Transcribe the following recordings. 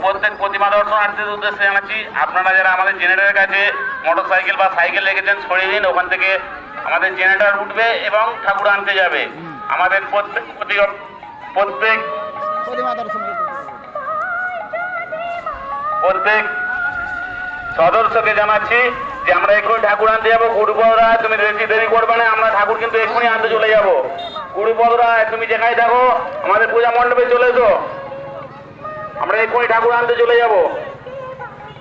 প্রত্যেক প্রতিমা দর্শনার্থীদের উদ্দেশ্যে জানাচ্ছি আপনারা যারা আমাদের জেনারেটরের কাছে মোটর সাইকেল বা সাইকেল রেখেছেন সরিয়ে দিন ওখান থেকে আমাদের জেনারেটার উঠবে এবং ঠাকুর আনতে যাবে। আমাদের প্রত্যেক প্রতি- প্রত্যেক। প্রত্যেক সদস্যকে জানাচ্ছি যে আমরা এক্ষুনি ঠাকুর আনতে যাব। গুরুপদরা তুমি বেশি দেরি করবে না আমরা ঠাকুর কিন্তু এক্ষুনি আনতে চলে যাব। গুরুপদরা তুমি যেখানে থাকো আমাদের পূজা মণ্ডপে চলে এসো। আমরা এক্ষুনি ঠাকুর আনতে চলে যাব।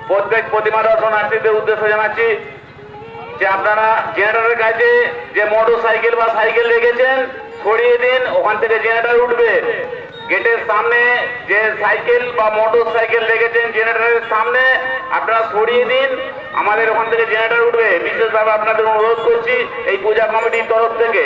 প্রত্যেক প্রতিমা দর্শনার্থীদের উদ্দেশ্যে জানাচ্ছি যে আপনারা জেনারেটরের কাছে যে মোটর সাইকেল বা সাইকেল রেখেছেন, সরিয়ে দিন, ওখান থেকে জেনারেটর উঠবে। গেটের সামনে যে সাইকেল বা মোটর সাইকেল রেখেছেন জেনারেটরের সামনে, আপনারা সরিয়ে দিন, আমাদের ওখান থেকে জেনারেটর উঠবে। বিশেষভাবে আপনাদের অনুরোধ করছি এই পূজা কমিটির তরফ থেকে।